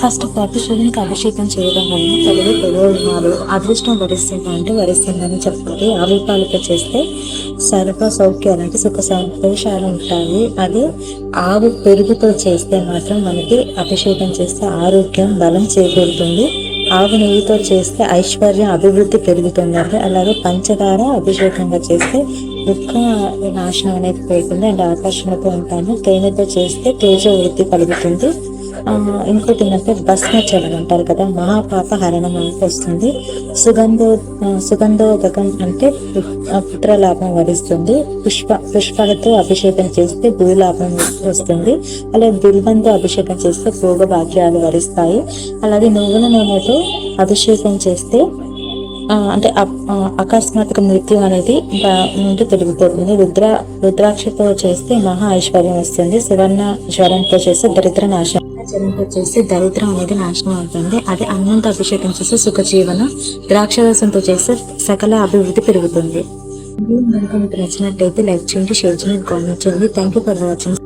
First పాపిశుడికి అభిషేకం చేయడం వల్ల తెలుగు తెలుగు అదృష్టం వరిస్తుంది అంటే వరిస్తుందని చెప్తుంది ఆవిపాలిక చేస్తే సర్వ సౌఖ్యాలు అంటే సుఖ సంతోషాలు ఉంటాయి. అది ఆవు పెరుగుతో చేస్తే మాత్రం మనకి అభిషేకం చేస్తే ఆరోగ్యం బలం చేకూరుతుంది. ఆవు నెయ్యితో చేస్తే ఐశ్వర్యం అభివృద్ధి పెరుగుతుందంటే అలాగే పంచదార అభిషేకంగా చేస్తే దుఃఖ నాశనం అనేది పోతుంది అండ్ ఆకర్షణతో ఉంటాను. తేనెతో చేస్తే తేజ వృద్ధి కలుగుతుంది ఇంకోటి ఏంటంటే భస్మచలం అంటారు కదా మహాపాప హరణం అనేది వస్తుంది. సుగంధో సుగంధోదకం అంటే పుత్రలాభం వరిస్తుంది. పుష్ప పుష్పాలతో అభిషేకం చేస్తే భూలాభం వస్తుంది. అలాగే బిల్వంతో అభిషేకం చేస్తే భోగ భాగ్యాలు వరిస్తాయి. అలాగే నువ్వుల నూనెతో అభిషేకం చేస్తే అంటే అప్- అకస్మాత్తుగా మృత్యు అనేది బ- నుండి తొలగిపోతుంది. రుద్ర రుద్రాక్షతో చేస్తే మహా ఐశ్వర్యం వస్తుంది. సువర్ణ జ్వరంతో చేస్తే దరిద్ర నాశనం. జ్వరంతో చేస్తే దరిద్రం అనేది నాశనం అవుతుంది. అదే అన్నంతో అభిషేకం చేస్తే సుఖ జీవనం ద్రాక్షరసంతో చేస్తే సకల అభివృద్ధి పెరుగుతుంది. కనుక మీకు నచ్చినట్టయితే లైక్ చేయండి షేర్ చేయండి కామెంట్ చేయండి. Thank you for watching